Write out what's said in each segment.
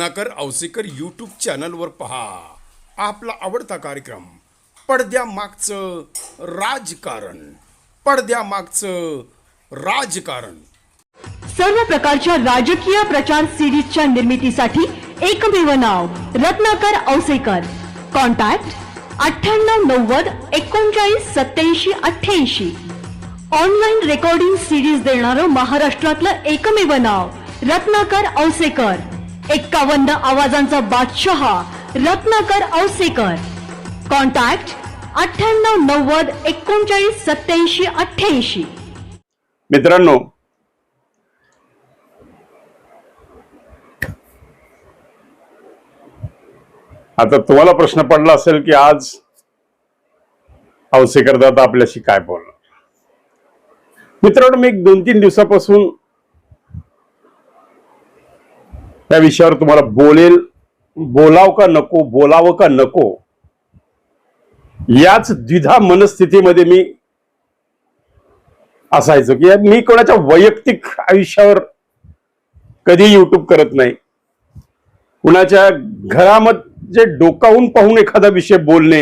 Ratnakar Ausekar YouTube चॅनलवर पहा. आपला आवडता कार्यक्रम पडद्यामागचं राजकारण. पडद्यामागचं राजकारण. सर्व प्रकारच्या राजकीय प्रचार सिरीजच्या निर्मितीसाठी एकमेव नाव रत्नाकर औसेकर कॉन्टॅक्ट अठ्ठ्याण्णव नव्वद एकोणचाळीस सत्याऐंशी अठ्ठ्याऐंशी. ऑनलाईन रेकॉर्डिंग सिरीज देणारं महाराष्ट्रातलं एकमेव नाव रत्नाकर औसेकर एक्कावन्न आवाजांचा बादशहा रत्नाकर औसेकर. कॉन्टॅक्ट अठ्ठ्याण्णव नव्वद एकोणचाळीस सत्याऐंशी अठ्ठ्याऐंशी. मित्रांनो आता तुम्हाला प्रश्न पडला असेल की आज औसेकर दादा आपल्याशी काय बोलणार? मित्रांनो मी एक दोन तीन दिवसापासून त्या विषयावर तुम्हाला बोलेल बोलाव का नको बोलावं का नको याच द्विधा मनस्थितीमध्ये मी असायचो की मी कोणाच्या वैयक्तिक आयुष्यावर कधी युट्यूब करत नाही. कुणाच्या घरामध्ये डोकावून पाहून एखादा विषय बोलणे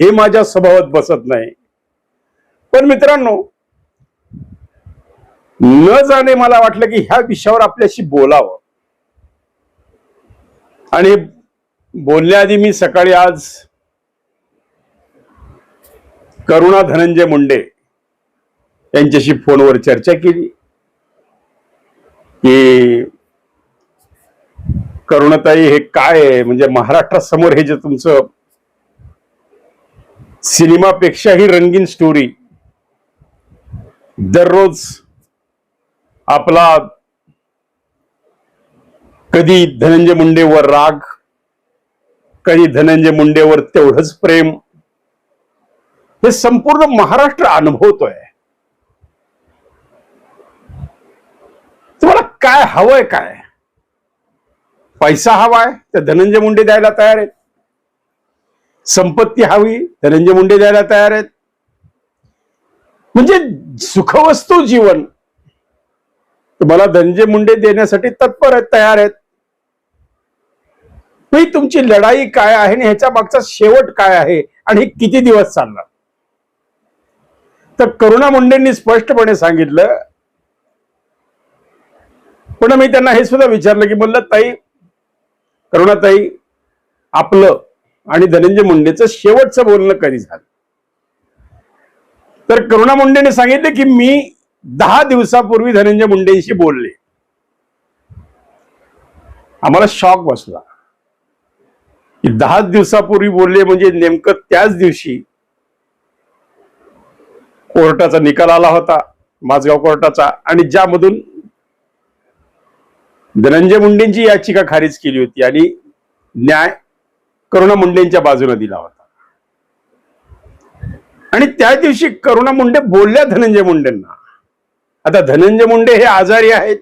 हे माझ्या स्वभावात बसत नाही. पण मित्रांनो न जाणे मला वाटलं की ह्या विषयावर आपल्याशी बोलावं. आणि बोलण्याआधी मी सकाळी आज करुणा धनंजय मुंडे यांच्याशी फोनवर चर्चा केली की करुणाताई हे काय आहे? म्हणजे महाराष्ट्रासमोर हे जे तुमचं सिनेमापेक्षाही रंगीन स्टोरी दररोज आपला कधी धनंजय मुंडेवर राग कधी धनंजय मुंडेवर तेवढंच प्रेम. हे संपूर्ण महाराष्ट्र अनुभवतोय. तुम्हाला काय हवंय काय? पैसा हवाय तर धनंजय मुंडे द्यायला तयार आहेत. संपत्ती हवी धनंजय मुंडे द्यायला तयार आहेत. म्हणजे सुखवस्तू जीवन. तुम्हाला धनंजय मुंडे देण्यासाठी तत्पर आहेत तयार आहेत. ही तुमची लढाई काय आहे आणि ह्याच्या मागचा शेवट काय आहे आणि हे किती दिवस चालणार? तर करुणा मुंडेंनी स्पष्टपणे सांगितलं. पण मी त्यांना हे सुद्धा विचारलं की म्हणलं ताई करुणाताई आपलं आणि धनंजय मुंडेचं शेवटचं बोलणं कधी झालं? तर करुणा मुंडेने सांगितलं की मी दहा दिवसापूर्वी धनंजय मुंडेंशी बोलले. आम्हाला शॉक बसला. दहा दिवसापूर्वी बोलले म्हणजे नेमकं त्याच दिवशी कोर्टाचा निकाल आला होता माझगाव कोर्टाचा. आणि ज्यामधून धनंजय मुंडेंची याचिका खारिज केली होती आणि न्याय करुणा मुंडेंच्या बाजूने दिला होता. आणि त्या दिवशी करुणा मुंडे बोलल्या धनंजय मुंडेंना. आता धनंजय मुंडे हे आजारी आहेत.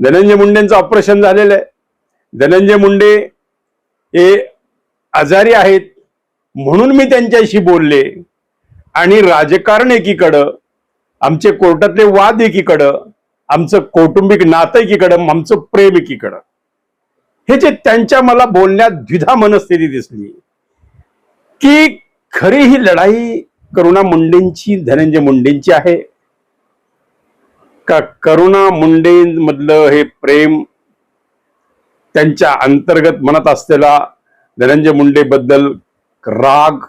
धनंजय मुंडेंचं ऑपरेशन झालेलं आहे. धनंजय मुंडे हे आजारी आहेत म्हणून मी त्यांच्याशी बोलले. आणि राजकारण एकीकडं आमचे कोर्टातले वाद एकीकडं आमचं कौटुंबिक नातं एकीकडं आमचं प्रेम एकीकडं. हे जे त्यांच्या मला बोलण्यात द्विधा मनस्थिती दिसली. की खरी ही लढाई करुणा मुंडेंची धनंजय मुंडेंची आहे? का करुणा मुंडे मधलं हे प्रेम त्यांच्या अंतर्गत मनात असलेला धनंजय मुंडे बद्दल राग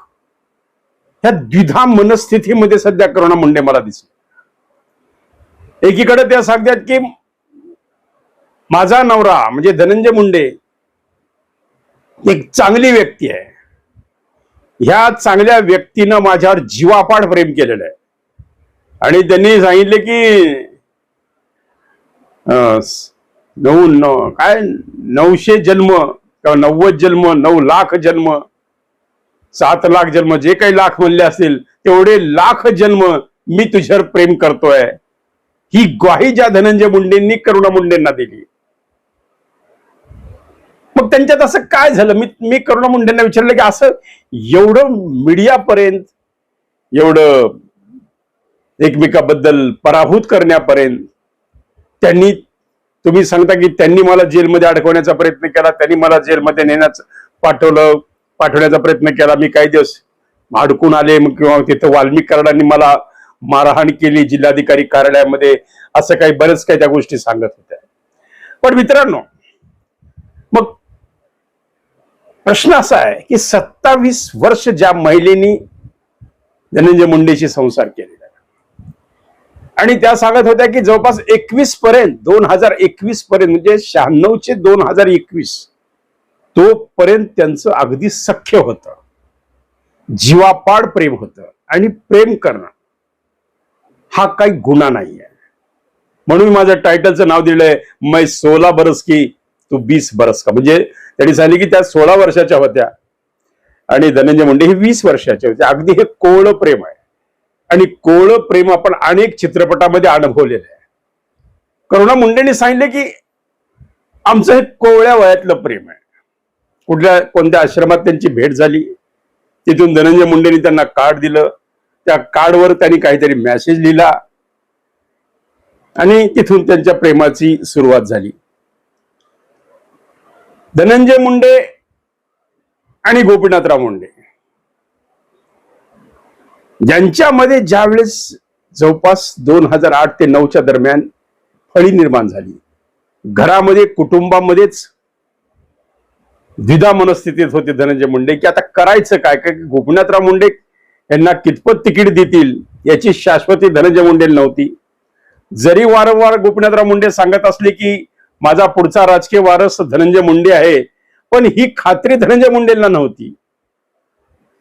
ह्या द्विधा मनस्थितीमध्ये सध्या करुणा मुंडे मला दिसले. एकीकडे त्या सांगतात की माझा नवरा म्हणजे धनंजय मुंडे एक चांगली व्यक्ती आहे. ह्या चांगल्या व्यक्तीनं माझ्यावर जीवापाड प्रेम केलेलं आहे. आणि त्यांनी सांगितले की अं, नऊ न काय? नऊशे जन्म किंवा नव्वद जन्म नऊ लाख जन्म सात लाख जन्म जे काही लाख म्हणले असतील तेवढे लाख जन्म मी तुझ्यावर प्रेम करतोय. ही ग्वाही ज्या धनंजय मुंडेंनी करुणा मुंडेंना दिली. मग त्यांच्यात असं काय झालं? मी मी करुणा मुंडेंना विचारलं की असं एवढं मीडियापर्यंत एवढं एकमेकाबद्दल पराभूत करण्यापर्यंत त्यांनी तुम्ही सांगता की त्यांनी मला जेलमध्ये अडकवण्याचा प्रयत्न केला त्यांनी मला जेलमध्ये नेण्याचं पाठवलं पाठवण्याचा प्रयत्न केला. मी काही दिवस अडकून आले मग किंवा तिथं वाल्मिक कराडांनी मला मारहाण केली जिल्हाधिकारी कार्यालयामध्ये. असं काही बरंच काही त्या गोष्टी सांगत होत्या. पण मित्रांनो मग प्रश्न असा आहे की सत्तावीस वर्ष ज्या महिलेनी धनंजय मुंडेशी संसार केले आणि त्या सांगत होत्या की जवळपास एकवीस पर्यंत दोन हजार एकवीस पर्यंत म्हणजे शहाण्णवचे दोन हजार एकवीस तो पर्यंत त्यांचं अगदी सख्य होतं. जीवापाड प्रेम होतं आणि प्रेम करणं हा काही गुन्हा नाही आहे म्हणून मी माझ्या टायटलचं नाव दिलंय मै सोळा बरस की तू बीस बरस का? म्हणजे त्यांनी सांगितले की त्या सोळा वर्षाच्या होत्या आणि धनंजय मुंडे हे वीस वर्षाच्या होत्या अगदी हे कोवळं प्रेम आहे. आणि कोळ प्रेम आपण अनेक चित्रपटामध्ये अनुभवलेलं आहे. करुणा मुंडेंनी सांगितले की आमचं हे कोवळ्या वयातलं प्रेम आहे. कुठल्या कोणत्या आश्रमात त्यांची भेट झाली तिथून धनंजय मुंडेंनी त्यांना कार्ड दिलं त्या कार्डवर त्यांनी काहीतरी मेसेज लिहिला आणि तिथून त्यांच्या प्रेमाची सुरुवात झाली. धनंजय मुंडे आणि गोपीनाथराव मुंडे. ज्यांच्यामध्ये ज्यावेळेस जवळपास दोन हजार आठ ते नऊच्या दरम्यान फळी निर्माण झाली घरामध्ये कुटुंबामध्येच द्विधा मनस्थितीत होते धनंजय मुंडे की आता करायचं काय? काय गोपीनाथराव मुंडे यांना कितपत तिकीट देतील याची शाश्वती धनंजय मुंडे नव्हती. जरी वारंवार गोपीनाथराव मुंडे सांगत असले की माझा पुढचा राजकीय वारस धनंजय मुंडे आहे पण ही खात्री धनंजय मुंडेला नव्हती.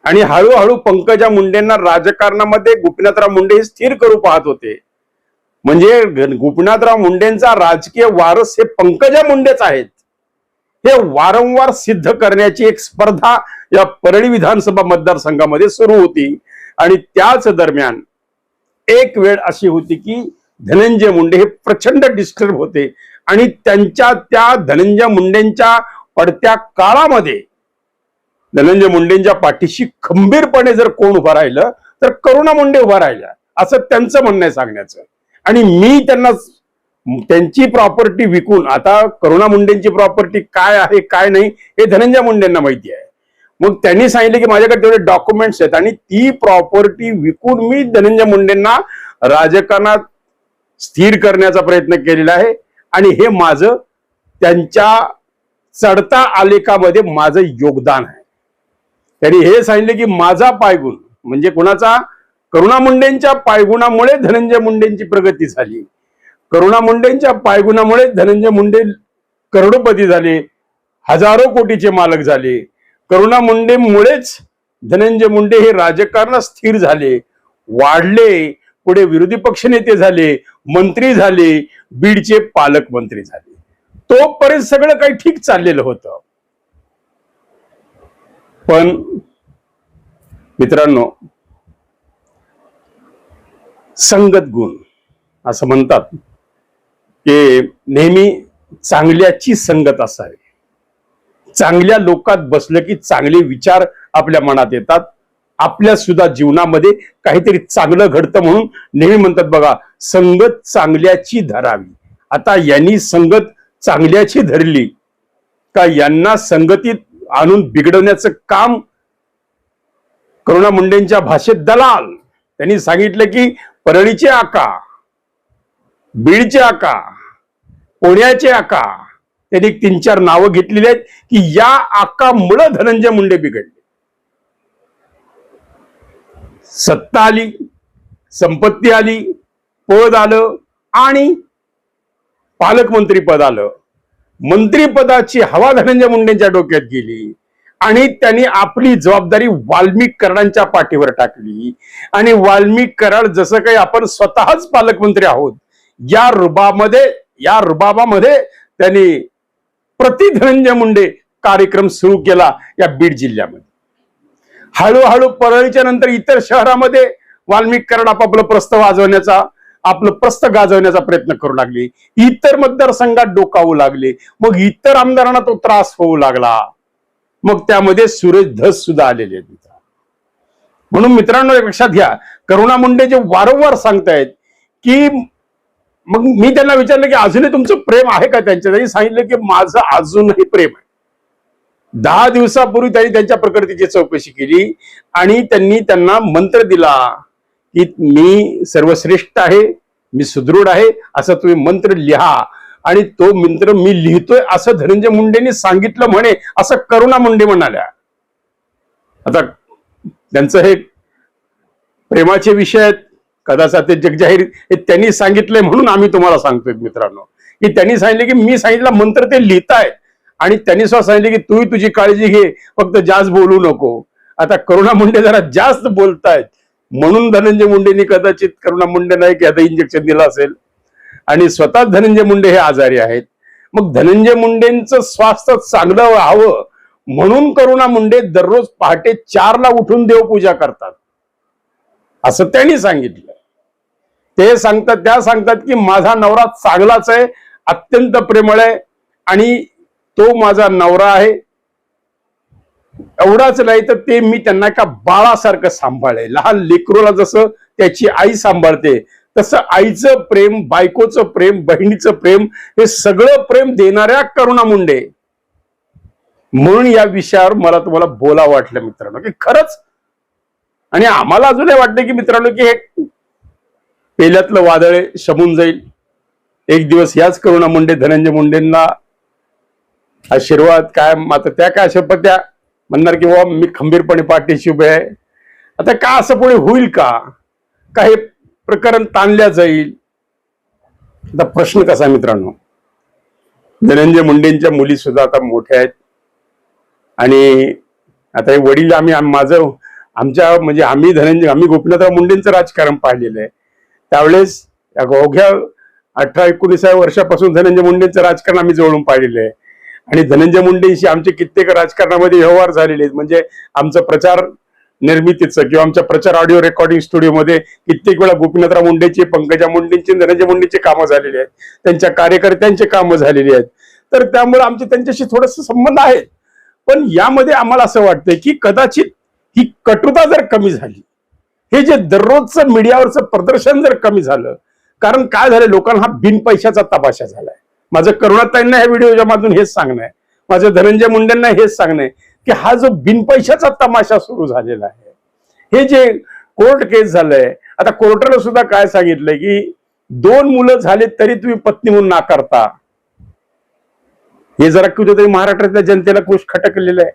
आणि हळूहळू पंकजा मुंडेंना राजकारणामध्ये गोपीनाथराव मुंडे हे स्थिर करू पाहत होते. म्हणजे गोपीनाथराव मुंडेंचा राजकीय वारस हे पंकजा मुंडेच आहेत. हे वारंवार सिद्ध करण्याची एक स्पर्धा या परळी विधानसभा मतदारसंघामध्ये सुरू होती. आणि त्याच दरम्यान एक वेळ अशी होती की धनंजय मुंडे हे प्रचंड डिस्टर्ब होते. आणि त्यांच्या त्या धनंजय मुंडेंच्या पडत्या काळामध्ये धनंजय मुंडेंच्या पाठीशी खंबीरपणे जर कोण उभं राहिलं तर करुणा मुंडे उभा राहिल्या. असं त्यांचं म्हणणं आहे सांगण्याचं. आणि मी त्यांना त्यांची प्रॉपर्टी विकून आता करुणा मुंडेंची प्रॉपर्टी काय आहे काय नाही हे धनंजय मुंडेंना माहिती आहे. मग त्यांनी सांगितले की माझ्याकडे तेवढे डॉक्युमेंट्स आहेत आणि ती प्रॉपर्टी विकून मी धनंजय मुंडेंना राजकारणात स्थिर करण्याचा प्रयत्न केलेला आहे. आणि हे माझं त्यांच्या चढता आलेखामध्ये माझं योगदान आहे. त्यांनी हे सांगितले की माझा पायगुण म्हणजे कुणाचा? करुणा मुंडेंच्या पायगुणामुळे धनंजय मुंडेंची प्रगती झाली. करुणा मुंडेंच्या पायगुणामुळे धनंजय मुंडे करोडोपती झाले. हजारो कोटीचे मालक झाले. करुणा मुंडेमुळेच धनंजय मुंडे हे राजकारणात स्थिर झाले. वाढले. पुढे विरोधी पक्षनेते झाले. मंत्री झाले. बीडचे पालकमंत्री झाले. तोपर्यंत सगळं काही ठीक चाललेलं होतं. पण मित्रांनो संगत गुण असं म्हणतात की नेहमी चांगल्याची संगत असावी. चांगल्या लोकात बसलं की चांगले विचार आपल्या मनात येतात. आपल्या सुद्धा जीवनामध्ये काहीतरी चांगलं घडतं म्हणून नेहमी म्हणतात बघा संगत चांगल्याची धरावी. आता यांनी संगत चांगल्याची धरली का यांना संगतीत आणून बिघडवण्याचं काम करुणा मुंडेंच्या भाषेत दलाल. त्यांनी सांगितलं की परळीचे आका बीडचे आका पुण्याचे आका त्यांनी तीन चार नावं घेतलेली आहेत की या आकामुळं धनंजय मुंडे बिघडले. सत्ता आली संपत्ती आली पद आलं आणि पालकमंत्री पद आलं. मंत्रीपदाची हवा धनंजय मुंडेंच्या डोक्यात गेली आणि त्यांनी आपली जबाबदारी वाल्मिक कराडांच्या पाठीवर टाकली. आणि वाल्मिक कराड जसं काही आपण स्वतःच पालकमंत्री आहोत या रुबामध्ये या रुबाबामध्ये त्यांनी प्रति धनंजय मुंडे कार्यक्रम सुरू केला या बीड जिल्ह्यामध्ये. हळूहळू परळीच्या नंतर इतर शहरामध्ये वाल्मिक कराड आपापलं प्रस्ताव वाजवण्याचा आपलं प्रस्थ गाजवण्याचा प्रयत्न करू लागले. इतर मतदारसंघात डोकावू लागले. मग इतर आमदारांना तो त्रास होऊ लागला. मग त्यामध्ये सुरेश धस सुद्धा आलेले आहेत म्हणून मित्रांनो एक लक्षात घ्या करुणा मुंडे जे वारंवार सांगतायत की मग मी त्यांना विचारलं की अजूनही तुमचं प्रेम आहे का त्यांच्या त्यांनी सांगितलं की माझं अजूनही प्रेम आहे. दहा दिवसापूर्वी त्यांनी त्यांच्या प्रकृतीची चौकशी केली आणि त्यांनी त्यांना मंत्र दिला. की मी सर्वश्रेष्ठ आहे मी सुदृढ आहे असं तुम्ही मंत्र लिहा. आणि तो मंत्र मी लिहितोय असं धनंजय मुंडेंनी सांगितलं म्हणे असं करुणा मुंडे म्हणाल्या. आता त्यांचं हे प्रेमाचे विषय आहेत. कदाचित ते जगजाहीर हे त्यांनी सांगितलंय म्हणून आम्ही तुम्हाला सांगतोय मित्रांनो. की त्यांनी सांगितले की मी सांगितलं मंत्र ते लिहितायत आणि त्यांनी सुद्धा सांगितले की तूही तुझी काळजी घे फक्त जास्त बोलू नको. आता करुणा मुंडे जरा जास्त बोलतायत. म्हणून धनंजय मुंडेंनी कदाचित करुणा मुंडे नाही की आता इंजेक्शन दिलं असेल. आणि स्वतः धनंजय मुंडे हे आजारी आहेत. मग धनंजय मुंडेंचं स्वास्थ्य चांगलं व्हावं म्हणून करुणा मुंडे दररोज पहाटे चारला उठून देवपूजा करतात. असं त्यांनी सांगितलं. ते सांगतात त्या सांगतात की माझा नवरा चांगलाच आहे अत्यंत प्रेमळ आहे आणि तो माझा नवरा आहे. एवढाच नाही तर ते मी त्यांना एका बाळासारखं सांभाळे लहान लेकरूला जसं त्याची आई सांभाळते तसं आईचं प्रेम बायकोचं प्रेम बहिणीचं प्रेम हे सगळं प्रेम देणाऱ्या करुणा मुंडे. म्हणून या विषयावर मला तुम्हाला बोला वाटलं मित्रांनो की खरंच आणि आम्हाला अजूनही वाटलं की मित्रांनो की हे पेल्यातलं वादळ शमून जाईल. एक दिवस याच करुणा मुंडे धनंजय मुंडेंना आशीर्वाद काय मात्र त्या काय आशीर्वाद त्या म्हणणार की बाबा मी खंबीरपणे पाठीशी उभे आहे. आता का असं पुढे होईल का? का हे प्रकरण ताणल्या जाईल. आता प्रश्न कसा आहे मित्रांनो? धनंजय मुंडेंच्या मुली सुद्धा आता मोठ्या आहेत. आणि आता हे वडील आम्ही माझं आमच्या म्हणजे आम्ही धनंजय आम्ही गोपीनाथराव मुंडेंचं राजकारण पाहिलेलं आहे. त्यावेळेस या अवघ्या अठरा एकोणीसाव्या वर्षापासून धनंजय मुंडेंचं राजकारण आम्ही जवळून पाहिलेलं आहे. आणि धनंजय मुंडेंशी आमचे कित्येक राजकारणामध्ये व्यवहार झालेले आहेत म्हणजे आमचं प्रचार निर्मितीचं किंवा आमच्या प्रचार ऑडिओ रेकॉर्डिंग स्टुडिओमध्ये कित्येक वेळा गोपीनाथराव मुंडेची पंकजा मुंडेंची धनंजय मुंडेची कामं झालेली आहेत त्यांच्या कार्यकर्त्यांची कामं झालेली आहेत. तर त्यामुळे आमचे त्यांच्याशी थोडस संबंध आहे. पण यामध्ये आम्हाला असं वाटतंय की कदाचित ही कटुता जर कमी झाली हे जे दररोजचं मीडियावरचं प्रदर्शन जर कमी झालं कारण काय झालं लोकांना हा बिन पैशाचा तपाशा झालाय. माझं करुणाताईंना ह्या व्हिडिओच्या माध्यमातून हेच सांगणं आहे. माझं धनंजय मुंडेंना हेच सांगणं आहे की हा जो बिन पैशाचा तमाशा सुरू झालेला आहे हे जे कोर्ट केस झालंय आता कोर्टानं सुद्धा काय सांगितलंय की दोन मुलं झाले तरी तुम्ही पत्नी म्हणून नाकारता. हे जरा कुठेतरी महाराष्ट्रातल्या जनतेला कुश खटकलेलं आहे.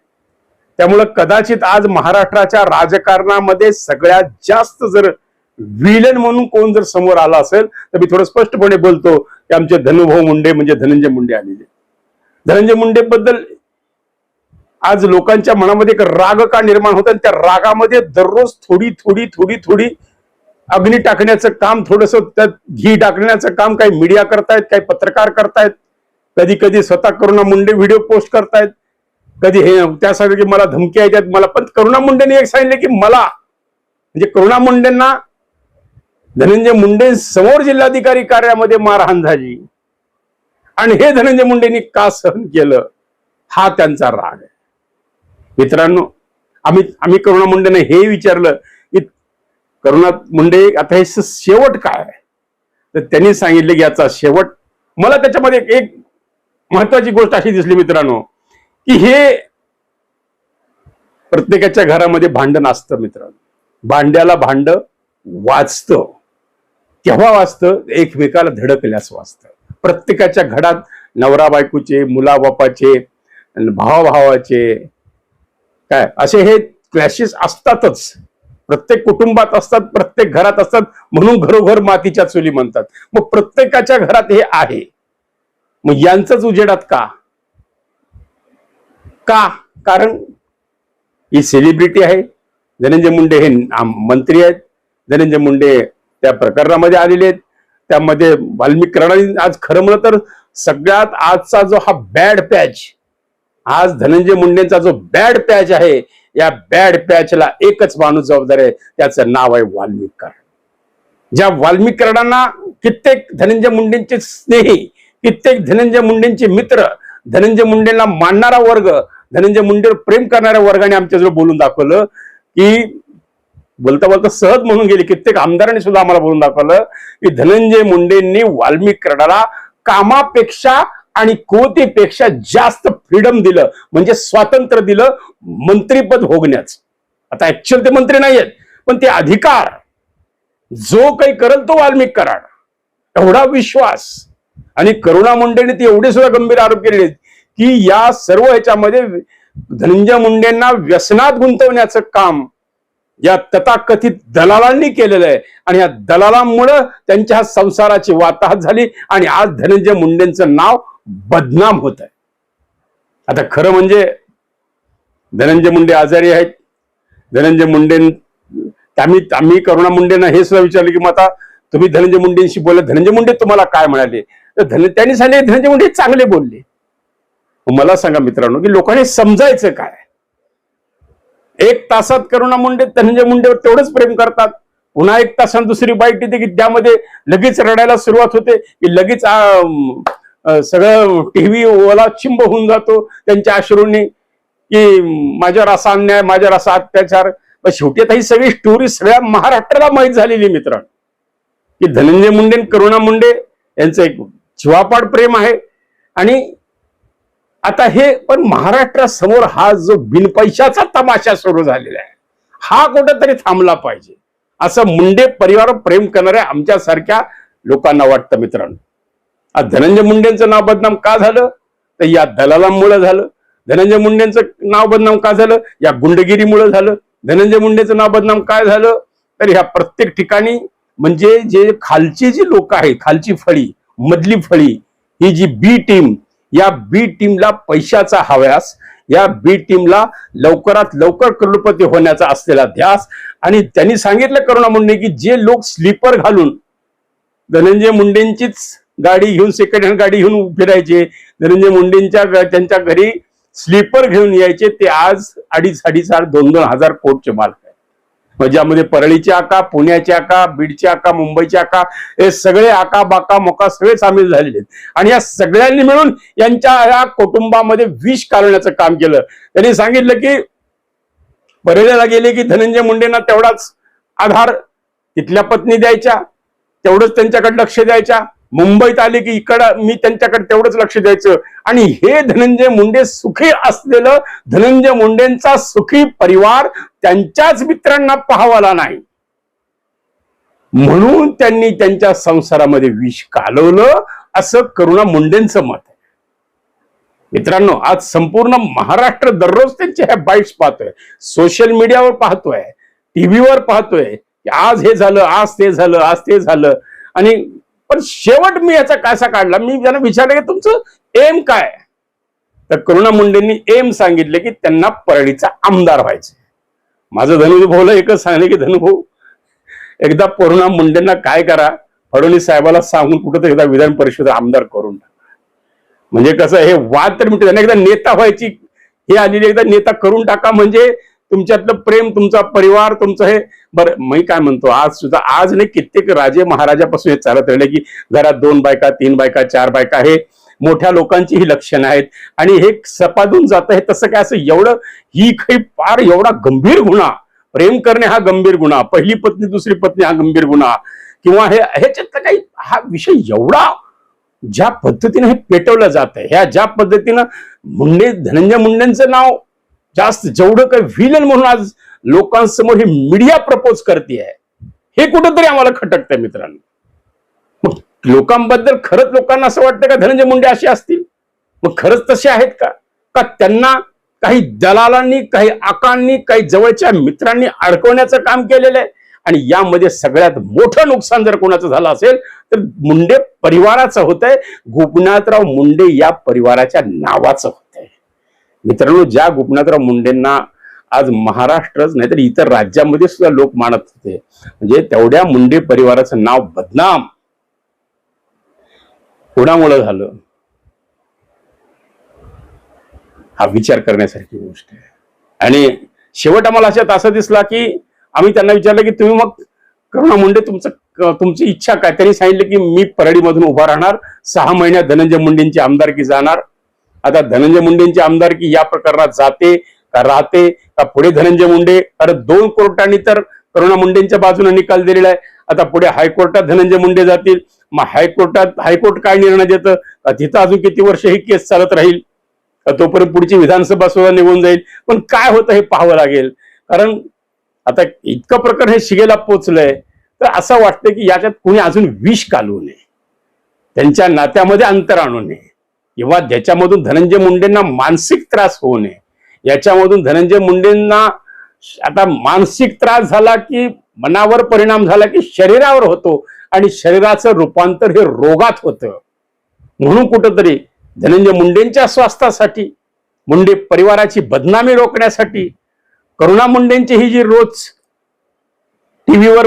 त्यामुळं कदाचित आज महाराष्ट्राच्या राजकारणामध्ये सगळ्यात जास्त जर विलन म्हणून कोण जर समोर आला असेल तर मी थोडं स्पष्टपणे बोलतो की आमचे धनुभाऊ मुंडे म्हणजे धनंजय मुंडे आलेले धनंजय मुंडे बद्दल आज लोकांच्या मनामध्ये एक राग का निर्माण होत त्या रागामध्ये दररोज थोडी थोडी थोडी थोडी अग्नी टाकण्याचं काम थोडस त्यात घी टाकण्याचं काम काही मीडिया करतायत काही पत्रकार करतायत. कधी कधी स्वतः करुणा मुंडे व्हिडिओ पोस्ट करतायत. कधी हे त्यासाठी मला धमकी येतात मला पण करुणा मुंडेने एक सांगितले की मला म्हणजे करुणा मुंडेंना धनंजय मुंडे समोर जिल्हाधिकारी कार्यामध्ये मारहाण झाली. आणि हे धनंजय मुंडेंनी का सहन केलं? हा त्यांचा राग आहे. मित्रांनो आम्ही आम्ही करुणा मुंडेने हे विचारलं की करुणा मुंडे आता हे शेवट काय आहे? तर त्यांनी सांगितले की याचा शेवट मला त्याच्यामध्ये एक- एक महत्वाची गोष्ट अशी दिसली मित्रांनो की हे प्रत्येकाच्या घरामध्ये भांडण असतं मित्रांनो. भांड्याला भांड वाचतं केव्हा वाचतं एकमेकाला धडकल्यास वाचतं. प्रत्येकाच्या घरात नवरा बायकोचे मुलाबापाचे भावाभावाचे काय? असे हे क्लॅशेस असतातच. प्रत्येक कुटुंबात असतात प्रत्येक घरात असतात म्हणून घरोघर मातीच्या चुली म्हणतात. मग प्रत्येकाच्या घरात हे आहे. मग यांचंच उजेडात का? का? कारण ही सेलिब्रिटी आहे. धनंजय मुंडे हे मंत्री आहेत. धनंजय मुंडे त्या प्रकरणामध्ये आलेले आहेत. त्यामध्ये वाल्मिक कर्णाने आज खरं म्हणलं तर सगळ्यात आजचा जो हा बॅड पॅच आज धनंजय मुंडेंचा जो बॅड पॅच आहे या बॅड पॅचला एकच माणूस जबाबदार आहे. त्याचं नाव आहे वाल्मिक कर्ण ज्या वाल्मिक कर्णांना कित्येक धनंजय मुंडेंचे स्नेही कित्येक धनंजय मुंडेंचे मित्र धनंजय मुंडेंना मानणारा वर्ग धनंजय मुंडेवर प्रेम करणाऱ्या वर्गाने आमच्याजवळ बोलून दाखवलं की बोलता बोलता सहज म्हणून गेले. कित्येक आमदारांनी सुद्धा आम्हाला बोलून दाखवलं की धनंजय मुंडेंनी वाल्मिक कराडाला कामापेक्षा आणि कुवतीपेक्षा जास्त फ्रीडम दिलं. म्हणजे स्वातंत्र्य दिलं मंत्रीपद भोगण्याच आता ऍक्च्युअल ते मंत्री नाही आहेत पण ते अधिकार जो काही करल तो वाल्मिक कराड एवढा विश्वास. आणि करुणा मुंडेने ती एवढे सुद्धा गंभीर आरोप केले की या सर्व ह्याच्यामध्ये धनंजय मुंडेंना व्यसनात गुंतवण्याचं काम या तथाकथित दलालांनी केलेलं आहे. आणि या दलालांमुळं त्यांच्या संसाराची वाताहत झाली आणि आज धनंजय मुंडेंचं नाव बदनाम होत आहे. आता खरं म्हणजे धनंजय मुंडे आजारी आहेत. धनंजय मुंडे आम्ही आम्ही करुणा मुंडेंना हे सुद्धा विचारलं की मग आता तुम्ही धनंजय मुंडेंशी बोलले धनंजय मुंडे तुम्हाला काय म्हणाले? तर धन त्यांनी सांगितले धनंजय मुंडे चांगले बोलले. मला सांगा मित्रांनो की लोकांनी समजायचं काय? एक तासात करुणा मुंडे धनंजय मुंडेवर तेवढंच प्रेम करतात. पुन्हा एक तासात दुसरी बाईट येते की त्यामध्ये लगेच रडायला सुरुवात होते की लगेच सगळं टीव्ही ओला चिंब होऊन जातो त्यांच्या अश्रूंनी की माझ्यावर असा अन्याय माझ्यावर असा अत्याचार. पण शेवटी आता ही सगळी स्टोरी सगळ्या महाराष्ट्राला माहीत झालेली मित्र. की धनंजय मुंडे आणि करुणा मुंडे यांचं एक जीवापाड प्रेम आहे. आणि आता हे पण महाराष्ट्रासमोर हा जो बिनपैशाचा तमाशा सुरू झालेला आहे हा कुठंतरी थांबला पाहिजे. असं मुंडे परिवार प्रेम करणाऱ्या आमच्यासारख्या लोकांना वाटतं मित्रांनो. आज धनंजय मुंडेंचं नाव बदनाम का झालं? तर या दलालांमुळं झालं. धनंजय मुंडेंचं नाव बदनाम का झालं? या गुंडगिरीमुळं झालं. धनंजय मुंडेचं नाव बदनाम काय झालं? तर ह्या प्रत्येक ठिकाणी म्हणजे जे खालची जी लोक आहेत खालची फळी मधली फळी ही जी बी टीम या बी टीमला पैशाचा हव्यास या बी टीमला लवकरात लवकर करोडपती होण्याचा असलेला ध्यास. आणि त्यांनी सांगितलं करुणा मुंडे की जे लोक स्लीपर घालून धनंजय मुंडेंचीच गाडी घेऊन सेकंड हँड गाडी घेऊन फिरायचे धनंजय मुंडेंच्या त्यांच्या घरी स्लीपर घेऊन यायचे ते आज अडीच अडीच हजार दोन दोन हजार कोटचे मालक ज्यामध्ये परळीचे आका पुण्याचे आका बीडचे आका मुंबईचे आका हे सगळे आका बाका मोका सगळे सामील झालेले आहेत. आणि या सगळ्यांनी मिळून यांच्या या कुटुंबामध्ये विष कालवण्याचं काम केलं. त्यांनी सांगितलं की परळीला गेले की धनंजय मुंडेंना तेवढाच आधार तिथल्या पत्नी द्यायच्या तेवढंच त्यांच्याकडे लक्ष द्यायच्या. मुंबईत आले की इकडं मी त्यांच्याकडे तेवढंच लक्ष द्यायचं. आणि हे धनंजय मुंडे सुखी असलेलं धनंजय मुंडेंचा सुखी परिवार त्यांच्याच मित्रांना पाहावाला नाही. म्हणून त्यांनी त्यांच्या संसारामध्ये विष कालवलं असं करुणा मुंडेंचं मत आहे. मित्रांनो आज संपूर्ण महाराष्ट्र दररोज त्यांचे ह्या बाईट्स पाहतोय. सोशल मीडियावर पाहतोय टीव्हीवर पाहतोय की आज हे झालं आज ते झालं आज ते झालं. आणि पण शेवट मी याचा कासा काढला. मी ज्यांना विचारलं की तुमचं एम काय? तर करुणा मुंडेंनी एम सांगितले की त्यांना परळीचा आमदार व्हायचे माझं धनुभाऊ एकच सांगले की धनुभाऊ एकदा करुणा मुंडेंना काय करा? फडणवीस साहेबाला सांगून कुठं एकदा विधान परिषद आमदार करून टाका. म्हणजे कसं हे वाद तर मिळते त्यांना एकदा नेता व्हायची हे आलेली एकदा नेता करून टाका. म्हणजे तुमच्यातलं प्रेम तुमचा परिवार तुमचं हे बरं मी काय म्हणतो आज सुद्धा आज नाही कित्येक राजे महाराजापासून हे चालत राहिले की घरात दोन बायका तीन बायका चार बायका हे मोठ्या लोकांची ही लक्षणं आहेत. आणि हे सपादून जात आहे तसं काय असं एवढं ही काही फार एवढा गंभीर गुन्हा. प्रेम करणे हा गंभीर गुन्हा. पहिली पत्नी दुसरी पत्नी हा गंभीर गुन्हा. किंवा हे ह्याच्यातलं काही हा विषय एवढा ज्या पद्धतीने हे पेटवलं जात आहे ह्या ज्या पद्धतीनं मुंडे धनंजय मुंडेंचं नाव जास्त जेवढं काही व्हिलन म्हणून आज लोकांसमोर हे मीडिया प्रपोज करते आहे हे कुठंतरी आम्हाला खटकतंय मित्रांनो. लोकांबद्दल खरंच लोकांना असं वाटतं का धनंजय मुंडे असे असतील? मग खरंच तसे आहेत का? का त्यांना काही दलालांनी काही आकांनी काही जवळच्या मित्रांनी अडकवण्याचं काम केलेलं आहे? आणि यामध्ये सगळ्यात मोठं नुकसान जर कोणाचं झालं असेल तर मुंडे परिवाराचं होत आहे गोपीनाथराव मुंडे या परिवाराच्या नावाचं होत आहे मित्रांनो ज्या गोपीनाथराव मुंडेंना आज महाराष्ट्रच नाही तर इतर राज्यामध्ये सुद्धा लोक मानत होते. म्हणजे तेवढ्या मुंडे परिवाराचं नाव बदनाम. कोणामुळं झालं? हा विचार करण्यासारखी गोष्ट आहे. आणि शेवट आम्हाला अशात असं दिसला की आम्ही त्यांना विचारलं की तुम्ही मग करुणा मुंडे तुमचं तुमची इच्छा काय? त्यांनी सांगितलं की मी परळीमधून उभा राहणार सहा महिन्यात धनंजय मुंडेंची आमदारकी जाणार. आता धनंजय मुंडेंची आमदारकी या प्रकरणात जाते का राहते का पुढे धनंजय मुंडे? अरे दोन कोर्टांनी तर करुणा मुंडेंच्या बाजूने निकाल दिलेला आहे. आता पुढे हायकोर्टात धनंजय मुंडे जातील. मग हायकोर्टात हायकोर्ट काय निर्णय देतं? का तिथं अजून किती वर्ष ही केस चालत राहील? तोपर्यंत पुढची विधानसभा सुद्धा निघून जाईल. पण काय होतं हे पाहावं लागेल? कारण आता इतकं प्रकरण हे शिगेला पोचलंय. तर असं वाटतं की याच्यात कुणी अजून विष कालवू नये. त्यांच्या नात्यामध्ये अंतर आणू नये. किंवा ज्याच्यामधून धनंजय मुंडेंना मानसिक त्रास होऊ नये. याच्यामधून धनंजय मुंडेंना आता मानसिक त्रास झाला की मनावर परिणाम झाला की शरीरावर होतो. आणि शरीराचं रूपांतर हे रोगात होतं. म्हणून कुठंतरी धनंजय मुंडेंच्या स्वास्थ्यासाठी मुंडे परिवाराची बदनामी रोखण्यासाठी करुणा मुंडेंची ही जी रोज टीव्हीवर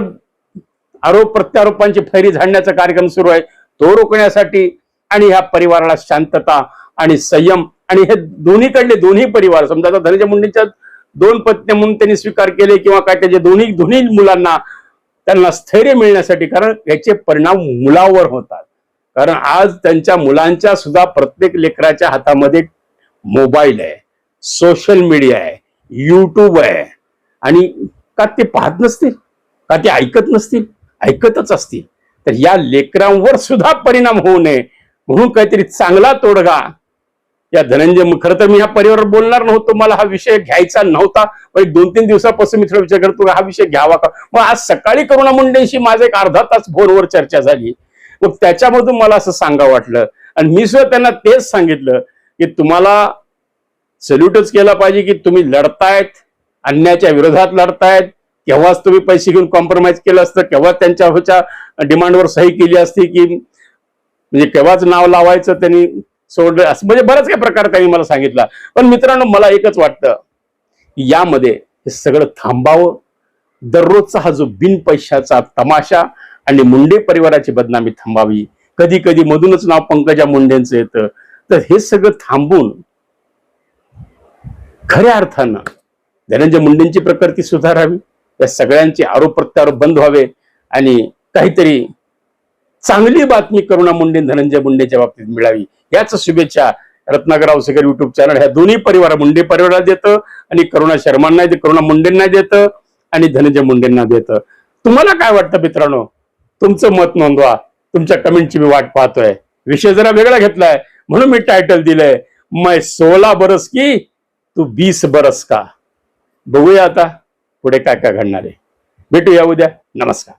आरोप प्रत्यारोपांची फैरी झाडण्याचा कार्यक्रम सुरू आहे तो रोखण्यासाठी आणि ह्या परिवाराला शांतता आणि संयम आणि हे दोन्हीकडले दोन्ही परिवार समजा धनंजय मुंडेंच्या दोन पत्नी म्हणून त्यांनी स्वीकार केले किंवा काय त्याचे दोन्ही दोन्ही मुलांना त्यांना स्थैर्य मिळण्यासाठी कारण याचे परिणाम मुलावर होतात. कारण आज त्यांच्या मुलांच्या सुद्धा प्रत्येक लेकराच्या हातामध्ये मोबाईल आहे सोशल मीडिया आहे युट्यूब आहे. आणि का ते पाहत नसतील? का ते ऐकत नसतील? ऐकतच असतील. तर या लेकरांवर सुद्धा परिणाम होऊ नये. म्हणून काहीतरी चांगला तोडगा या धनंजय खरं तर मी ह्या परिवारावर बोलणार नव्हतो. मला हा विषय घ्यायचा नव्हता. पण एक दोन तीन दिवसापासून मी थोडा विचार करतो हा विषय घ्यावा का? मग आज सकाळी करुणा मुंडेंशी माझा एक अर्धा तास फोनवर चर्चा झाली. मग त्याच्यामधून मला असं सांगा वाटलं. आणि मी सुद्धा त्यांना तेच सांगितलं की तुम्हाला सल्यूटच केला पाहिजे की तुम्ही लढतायत अन्यायाच्या विरोधात लढतायत. केव्हाच तुम्ही पैसे घेऊन कॉम्प्रोमाइज केलं असतं केव्हा त्यांच्या डिमांडवर सही केली असती की म्हणजे केव्हाच नाव लावायचं त्यांनी सोडलं. असं म्हणजे बराच काही प्रकार त्यांनी मला सांगितला. पण मित्रांनो मला एकच वाटतं यामध्ये हे सगळं थांबावं. दररोजचा हा जो बिन पैशाचा तमाशा आणि मुंडे परिवाराची बदनामी थांबावी. कधी कधी मधूनच नाव पंकजा मुंडेंचं येतं. तर हे सगळं थांबून खऱ्या अर्थानं धनंजय मुंडेंची प्रकृती सुधारावी. या सगळ्यांचे आरोप प्रत्यारोप बंद व्हावे आणि काहीतरी चांगली बातमी करुणा मुंडे धनंजय मुंडेच्या बाबतीत मिळावी. याच शुभेच्छा रत्नागर औसेकर युट्यूब चॅनल ह्या दोन्ही परिवार मुंडे परिवाराला देतं आणि करुणा शर्मांना करुणा मुंडेंना देतं आणि धनंजय मुंडेंना देतं. तुम्हाला काय वाटतं मित्रांनो? तुमचं मत नोंदवा. तुमच्या कमेंटची मी वाट पाहतोय. विषय जरा वेगळा घेतलाय. म्हणून मी टायटल दिलंय मै सोळा बरस की तू बीस बरस का? बघूया आता पुढे काय काय घडणार आहे. भेटूया उद्या. नमस्कार.